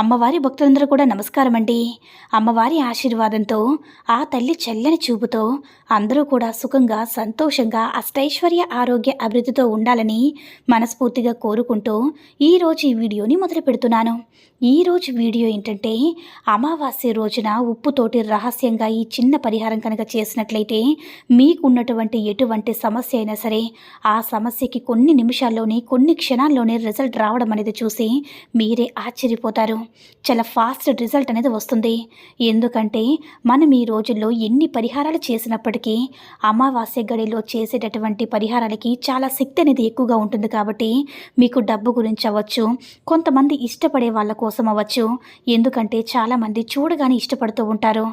అమ్మవారి భక్తులందరూ కూడా నమస్కారం అండి అమ్మవారి ఆశీర్వాదంతో ఆ తల్లి చల్లని చూపుతో అందరూ కూడా సుఖంగా సంతోషంగా అష్టైశ్వర్య ఆరోగ్య అభివృద్ధితో ఉండాలని మనస్ఫూర్తిగా కోరుకుంటూ ఈరోజు ఈ వీడియోని మొదలు పెడుతున్నాను. ఈరోజు వీడియో ఏంటంటే అమావాస్య రోజున ఉప్పుతోటి రహస్యంగా ఈ చిన్న పరిహారం కనుక చేసినట్లయితే మీకు ఉన్నటువంటి ఎటువంటి సమస్య అయినా సరే ఆ సమస్యకి కొన్ని నిమిషాల్లోనే కొన్ని క్షణాల్లోనే రిజల్ట్ రావడం అనేది చూసి మీరే ఆశ్చర్యపోతారు. చాలా ఫాస్ట్ రిజల్ట్ అనేది వస్తుంది. ఎందుకంటే మనం ఈ రోజుల్లో ఎన్ని పరిహారాలు చేసినప్పటికీ అమావాస్య గడిలో చేసేటటువంటి పరిహారాలకి చాలా శక్తి అనేది ఎక్కువగా ఉంటుంది కాబట్టి మీకు డబ్బు గురించి అవ్వచ్చు కొంతమంది ఇష్టపడే వాళ్ళ కోసం అవ్వచ్చు. ఎందుకంటే చాలామంది చూడగానే ఇష్టపడుతూ ఉంటారు.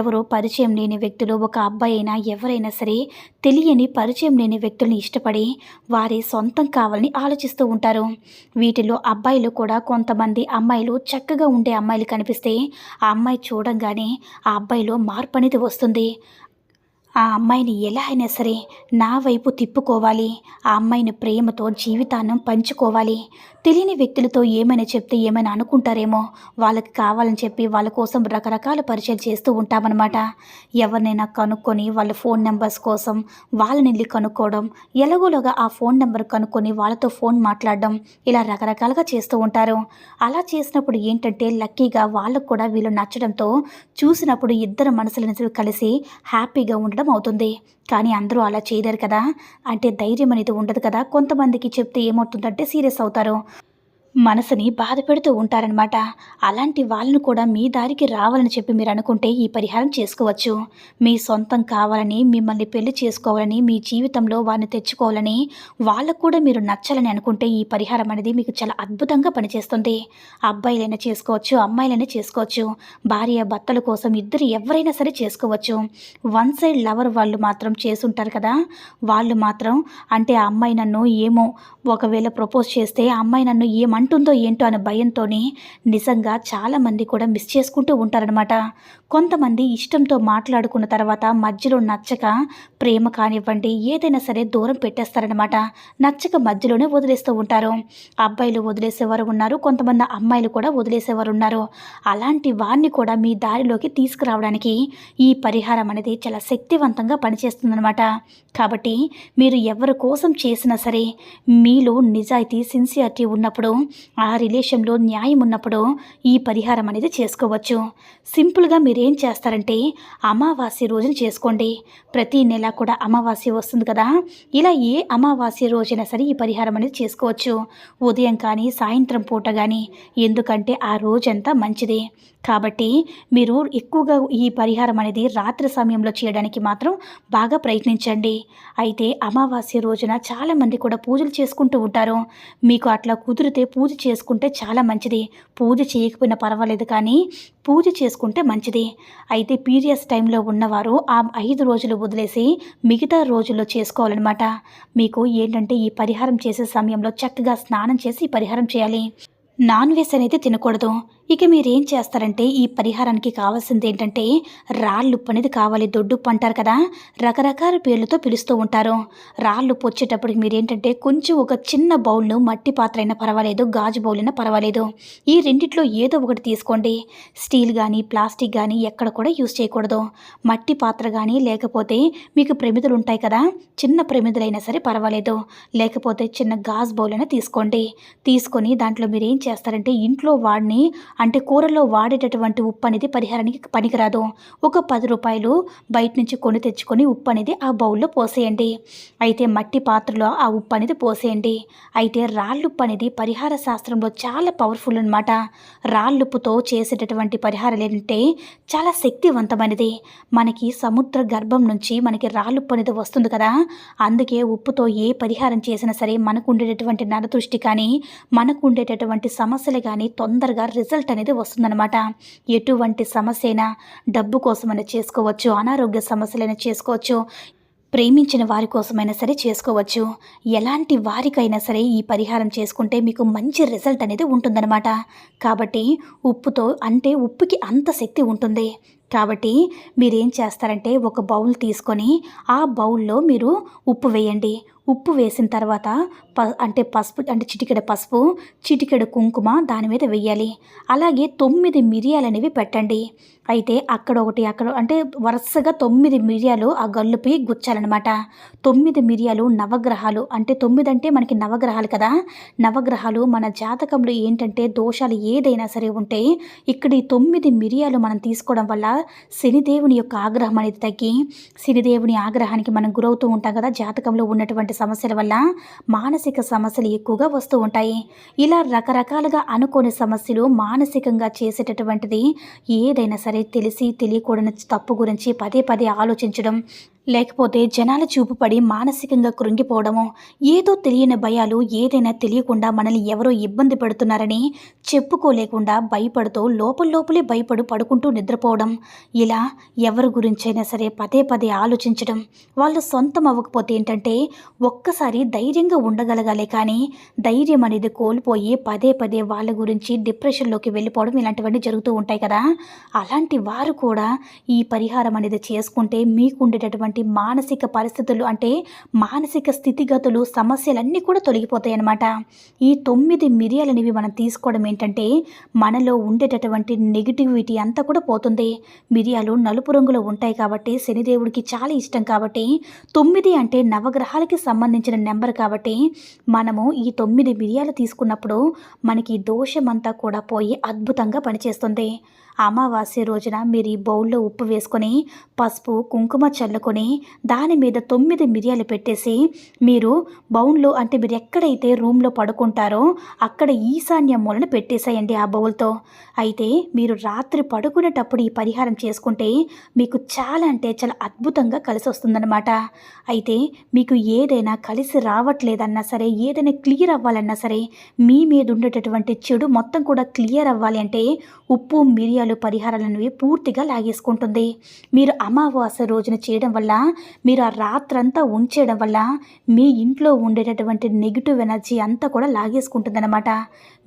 ఎవరో పరిచయం లేని వ్యక్తులు ఒక అబ్బాయి అయినా ఎవరైనా సరే తెలియని పరిచయం లేని వ్యక్తుల్ని ఇష్టపడి వారి సొంతం కావాలని ఆలోచిస్తూ ఉంటారు. వీటిలో అబ్బాయిలు కూడా కొంతమంది అమ్మాయిలు చక్కగా ఉండే అమ్మాయిలు కనిపిస్తే ఆ అమ్మాయి చూడంగానే ఆ అబ్బాయిలో మార్పు అనేది వస్తుంది. ఆ అమ్మాయిని ఎలా అయినా సరే నా వైపు తిప్పుకోవాలి. ఆ అమ్మాయిని ప్రేమతో జీవితాన్ని పంచుకోవాలి. తెలియని వ్యక్తులతో ఏమైనా చెప్తే ఏమైనా అనుకుంటారేమో వాళ్ళకి కావాలని చెప్పి వాళ్ళ కోసం రకరకాల పరిచయాలు చేస్తూ ఉంటామన్నమాట. ఎవరినైనా కనుక్కొని వాళ్ళ ఫోన్ నెంబర్స్ కోసం వాళ్ళని వెళ్ళి కనుక్కోవడం ఎలాగోలాగా ఆ ఫోన్ నెంబర్ కనుక్కొని వాళ్ళతో ఫోన్ మాట్లాడడం ఇలా రకరకాలుగా చేస్తూ ఉంటారు. అలా చేసినప్పుడు ఏంటంటే లక్కీగా వాళ్ళకు కూడా వీళ్ళు నచ్చడంతో చూసినప్పుడు ఇద్దరు మనసులను కలిసి హ్యాపీగా ఉండడం అవుతుంది కానీ అందరూ అలా చేయలేరు కదా. అంటే ధైర్యం అనేది ఉండదు కదా. కొంతమందికి చెప్తే ఏమవుతుందంటే సీరియస్ అవుతారు. మనసుని బాధ పెడుతూ ఉంటారనమాట అలాంటి వాళ్ళను కూడా మీ దారికి రావాలని చెప్పి మీరు అనుకుంటే ఈ పరిహారం చేసుకోవచ్చు. మీ సొంతం కావాలని మిమ్మల్ని పెళ్ళి చేసుకోవాలని మీ జీవితంలో వారిని తెచ్చుకోవాలని వాళ్ళకు కూడా మీరు నచ్చాలని అనుకుంటే ఈ పరిహారం అనేది మీకు చాలా అద్భుతంగా పనిచేస్తుంది. అబ్బాయిలైనా చేసుకోవచ్చు అమ్మాయిలైనా చేసుకోవచ్చు. భార్య భర్తల కోసం ఇద్దరు ఎవరైనా సరే చేసుకోవచ్చు. వన్ సైడ్ లవర్ వాళ్ళు మాత్రం చేసుంటారు కదా. వాళ్ళు మాత్రం అంటే ఆ అమ్మాయి నన్ను ఏమో ఒకవేళ ప్రపోజ్ చేస్తే ఆ అమ్మాయి నన్ను అంటుందో ఏంటో అనే భయంతోనే నిజంగా చాలామంది కూడా మిస్ చేసుకుంటూ ఉంటారనమాట కొంతమంది ఇష్టంతో మాట్లాడుకున్న తర్వాత మధ్యలో నచ్చక ప్రేమ కానివ్వండి ఏదైనా సరే దూరం పెట్టేస్తారనమాట నచ్చక మధ్యలోనే వదిలేస్తూ ఉంటారు. అబ్బాయిలు వదిలేసేవారు ఉన్నారు కొంతమంది అమ్మాయిలు కూడా వదిలేసేవారు ఉన్నారు. అలాంటి వారిని కూడా మీ దారిలోకి తీసుకురావడానికి ఈ పరిహారం అనేది చాలా శక్తివంతంగా పనిచేస్తుందనమాట కాబట్టి మీరు ఎవరి కోసం చేసినా సరే మీలో నిజాయితీ సిన్సియారిటీ ఉన్నప్పుడు ఆ రిలేషన్లో న్యాయం ఉన్నప్పుడు ఈ పరిహారం అనేది చేసుకోవచ్చు. సింపుల్గా మీరు ఏం చేస్తారంటే అమావాస్య రోజున చేసుకోండి. ప్రతి నెల కూడా అమావాస్య వస్తుంది కదా. ఇలా ఏ అమావాస్య రోజైనా సరే ఈ పరిహారం అనేది చేసుకోవచ్చు. ఉదయం కానీ సాయంత్రం పూట కానీ. ఎందుకంటే ఆ రోజంతా మంచిది. కాబట్టి మీరు ఎక్కువగా ఈ పరిహారం అనేది రాత్రి సమయంలో చేయడానికి మాత్రం బాగా ప్రయత్నించండి. అయితే అమావాస్య రోజున చాలామంది కూడా పూజలు చేసుకుంటూ ఉంటారు. మీకు అట్లా కుదిరితే పూజ చేసుకుంటే చాలా మంచిది. పూజ చేయకపోయినా పర్వాలేదు కానీ పూజ చేసుకుంటే మంచిది. అయితే పీరియడ్స్ టైంలో ఉన్నవారు ఆ ఐదు రోజులు వదిలేసి మిగతా రోజుల్లో చేసుకోవాలన్నమాట. మీకు ఏంటంటే ఈ పరిహారం చేసే సమయంలో చక్కగా స్నానం చేసి పరిహారం చేయాలి. నాన్ వెజ్ అనేది తినకూడదు. ఇక మీరేం చేస్తారంటే ఈ పరిహారానికి కావాల్సింది ఏంటంటే రాళ్ళుప్పు అనేది కావాలి దొడ్డుప్పు అంటారు కదా. రకరకాల పేర్లతో పిలుస్తూ ఉంటారు. రాళ్ళుప్పు వచ్చేటప్పటికి మీరేంటంటే కొంచెం ఒక చిన్న బౌల్ను మట్టి పాత్ర అయినా పర్వాలేదు గాజు బౌల్ అయినా పర్వాలేదు. ఈ రెండిట్లో ఏదో ఒకటి తీసుకోండి. స్టీల్ కానీ ప్లాస్టిక్ కానీ ఎక్కడ కూడా యూజ్ చేయకూడదు. మట్టి పాత్ర కానీ లేకపోతే మీకు ప్రమిదలు ఉంటాయి కదా. చిన్న ప్రమిదలైనా సరే పర్వాలేదు. లేకపోతే చిన్న గాజు బౌల్ అయినా తీసుకోండి. తీసుకొని దాంట్లో మీరు ఏం చేస్తారంటే ఇంట్లో వాడిని అంటే కూరలో వాడేటటువంటి ఉప్పు అనేది పరిహారానికి పనికిరాదు. ఒక పది రూపాయలు బయట నుంచి కొని తెచ్చుకొని ఉప్పు అనేది ఆ బౌల్లో పోసేయండి. అయితే మట్టి పాత్రలో ఆ ఉప్పు అనేది పోసేయండి. అయితే రాళ్ళుప్పు అనేది పరిహార శాస్త్రంలో చాలా పవర్ఫుల్ అనమాట రాళ్ళుప్పుతో చేసేటటువంటి పరిహారాలు ఏంటంటే చాలా శక్తివంతమైనది. మనకి సముద్ర గర్భం నుంచి మనకి రాళ్ళుప్పు అనేది వస్తుంది కదా. అందుకే ఉప్పుతో ఏ పరిహారం చేసినా సరే మనకు ఉండేటటువంటి నరదృష్టి కానీ మనకు ఉండేటటువంటి సమస్యలు కానీ తొందరగా రిజల్ట్ అనేది వస్తుందన్నమాట. ఎటువంటి సమస్య అయినా డబ్బు కోసమైనా చేసుకోవచ్చు అనారోగ్య సమస్యలైనా చేసుకోవచ్చు ప్రేమించిన వారి కోసమైనా సరే చేసుకోవచ్చు. ఎలాంటి వారికైనా సరే ఈ పరిహారం చేసుకుంటే మీకు మంచి రిజల్ట్ అనేది ఉంటుందన్నమాట. కాబట్టి ఉప్పుతో అంటే ఉప్పుకి అంత శక్తి ఉంటుంది. కాబట్టి మీరేం చేస్తారంటే ఒక బౌల్ తీసుకొని ఆ బౌల్లో మీరు ఉప్పు వేయండి. ఉప్పు వేసిన తర్వాత ప అంటే పసుపు అంటే చిటికెడ పసుపు చిటికెడ కుంకుమ దాని మీద వెయ్యాలి అలాగే తొమ్మిది మిరియాలు అనేవి పెట్టండి. అయితే అక్కడ ఒకటి అక్కడ అంటే వరుసగా తొమ్మిది మిరియాలు ఆ గల్లుపై గుచ్చాలన్నమాట. తొమ్మిది మిరియాలు నవగ్రహాలు అంటే తొమ్మిది అంటే మనకి నవగ్రహాలు కదా. నవగ్రహాలు మన జాతకంలో ఏంటంటే దోషాలు ఏదైనా సరే ఉంటే ఇక్కడ ఈ తొమ్మిది మిరియాలు మనం తీసుకోవడం వల్ల శనిదేవుని యొక్క ఆగ్రహం అనేది తగ్గి శనిదేవుని ఆగ్రహానికి మనం గురవుతూ ఉంటాం కదా జాతకంలో ఉన్నటువంటి సమస్యల వల్ల మానసిక సమస్యలు ఎక్కువగా వస్తూ ఉంటాయి. ఇలా రకరకాలుగా అనుకోని సమస్యలు మానసికంగా చేసేటటువంటిది ఏదైనా సరే తెలిసి తెలియకూడని తప్పు గురించి పదే పదే ఆలోచించడం లేకపోతే జనాల చూపు పడి మానసికంగా కృంగిపోవడము ఏదో తెలియని భయాలు ఏదైనా తెలియకుండా మనల్ని ఎవరో ఇబ్బంది పెడుతున్నారని చెప్పుకోలేకుండా భయపడుతూ లోపల లోపలే భయపడు పడుకుంటూ నిద్రపోవడం. ఇలా ఎవరి గురించైనా సరే పదే పదే ఆలోచించడం వాళ్ళు సొంతం అవ్వకపోతే ఏంటంటే ఒక్కసారి ధైర్యంగా ఉండగలగాలి కానీ ధైర్యం అనేది కోల్పోయి పదే పదే వాళ్ళ గురించి డిప్రెషన్లోకి వెళ్ళిపోవడం ఇలాంటివన్నీ జరుగుతూ ఉంటాయి కదా. అలాంటి వారు కూడా ఈ పరిహారం అనేది చేసుకుంటే మీకు ఉండేటటువంటి మానసిక పరిస్థితులు అంటే మానసిక స్థితిగతులు సమస్యలన్నీ కూడా తొలగిపోతాయి అన్నమాట ఈ తొమ్మిది మిరియాలనేవి మనం తీసుకోవడం ఏంటంటే మనలో ఉండేటటువంటి నెగిటివిటీ అంతా కూడా పోతుంది. మిరియాలు నలుపు రంగులో ఉంటాయి కాబట్టి శనిదేవుడికి చాలా ఇష్టం కాబట్టి తొమ్మిది అంటే నవగ్రహాలకి సంబంధించిన నెంబర్ కాబట్టి మనము ఈ తొమ్మిది మిరియాలు తీసుకున్నప్పుడు మనకి దోషమంతా కూడా పోయి అద్భుతంగా పనిచేస్తుంది. అమావాస్య రోజున మీరు ఈ బౌల్లో ఉప్పు వేసుకొని పసుపు కుంకుమ చల్లుకొని దాని మీద తొమ్మిది మిరియాలు పెట్టేసి మీరు బౌల్లో అంటే మీరు ఎక్కడైతే రూమ్లో పడుకుంటారో అక్కడ ఈశాన్య మూలన పెట్టేసేయండి ఆ బౌల్తో. అయితే మీరు రాత్రి పడుకునేటప్పుడు ఈ పరిహారం చేసుకుంటే మీకు చాలా అంటే చాలా అద్భుతంగా కలిసి వస్తుందన్నమాట. అయితే మీకు ఏదైనా కలిసి రావట్లేదన్నా సరే ఏదైనా క్లియర్ అవ్వాలన్నా సరే మీ మీద ఉండేటటువంటి చెడు మొత్తం కూడా క్లియర్ అవ్వాలి అంటే ఉప్పు మిరియాలు పరిహారాలనేవి పూర్తిగా లాగేసుకుంటుంది. మీరు అమావాస్య రోజున చేయడం వల్ల మీరు ఆ రాత్రంతా ఉంచేయడం వల్ల మీ ఇంట్లో ఉండేటటువంటి నెగిటివ్ ఎనర్జీ అంతా కూడా లాగేసుకుంటుందన్నమాట.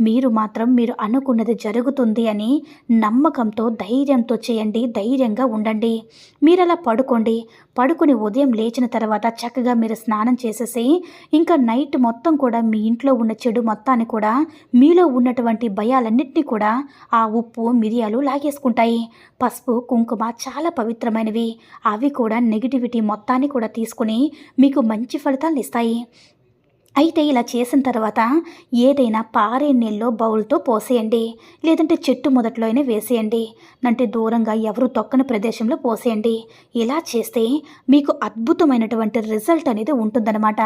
మీరు మాత్రం మీరు అనుకున్నది జరుగుతుంది అని నమ్మకంతో ధైర్యంతో చేయండి. ధైర్యంగా ఉండండి. మీరు అలా పడుకోండి. పడుకుని ఉదయం లేచిన తర్వాత చక్కగా మీరు స్నానం చేసేసి ఇంకా నైట్ మొత్తం కూడా మీ ఇంట్లో ఉన్న చెడు మొత్తాన్ని కూడా మీలో ఉన్నటువంటి భయాలన్నింటినీ కూడా ఆ ఉప్పు మిరియాలు లాగేసుకుంటాయి. పసుపు కుంకుమ చాలా పవిత్రమైనవి. అవి కూడా నెగిటివిటీ మొత్తాన్ని కూడా తీసుకుని మీకు మంచి ఫలితాలను ఇస్తాయి. అయితే ఇలా చేసిన తర్వాత ఏదైనా పారే నీళ్ళలో బౌల్తో పోసేయండి లేదంటే చెట్టు మొదట్లో అయినా వేసేయండి. అంటే దూరంగా ఎవరు తొక్కని ప్రదేశంలో పోసేయండి. ఇలా చేస్తే మీకు అద్భుతమైనటువంటి రిజల్ట్ అనేది ఉంటుందన్నమాట.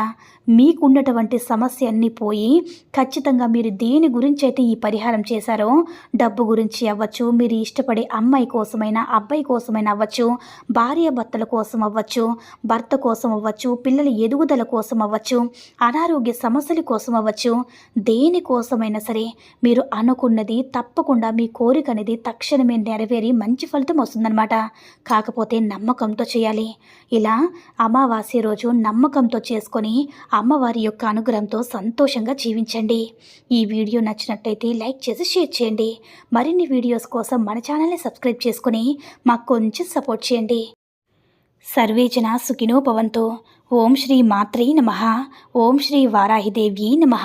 మీకున్నటువంటి సమస్య అన్నీ పోయి ఖచ్చితంగా మీరు దేని గురించి అయితే ఈ పరిహారం చేశారో డబ్బు గురించి అవ్వచ్చు మీరు ఇష్టపడే అమ్మాయి కోసమైనా అబ్బాయి కోసమైనా అవ్వచ్చు భార్య భర్తల కోసం అవ్వచ్చు భర్త కోసం అవ్వచ్చు పిల్లల ఎదుగుదల కోసం అవ్వచ్చు అనారోగ్య ఆరోగ్య సమస్యల కోసం అవ్వచ్చు. దేనికోసమైనా సరే మీరు అనుకున్నది తప్పకుండా మీ కోరిక అనేది తక్షణమే నెరవేరి మంచి ఫలితం వస్తుందన్నమాట. కాకపోతే నమ్మకంతో చేయాలి. ఇలా అమావాస్య రోజు నమ్మకంతో చేసుకొని అమ్మవారి యొక్క అనుగ్రహంతో సంతోషంగా జీవించండి. ఈ వీడియో నచ్చినట్టయితే లైక్ చేసి షేర్ చేయండి. మరిన్ని వీడియోస్ కోసం మన ఛానల్ని సబ్స్క్రైబ్ చేసుకుని మాకు కొంచెం సపోర్ట్ చేయండి. సర్వేజన సుఖినో భవంతు. ఓం శ్రీ మాత్రే నమ. ఓం శ్రీ వారాహిదేవ్యై నమ.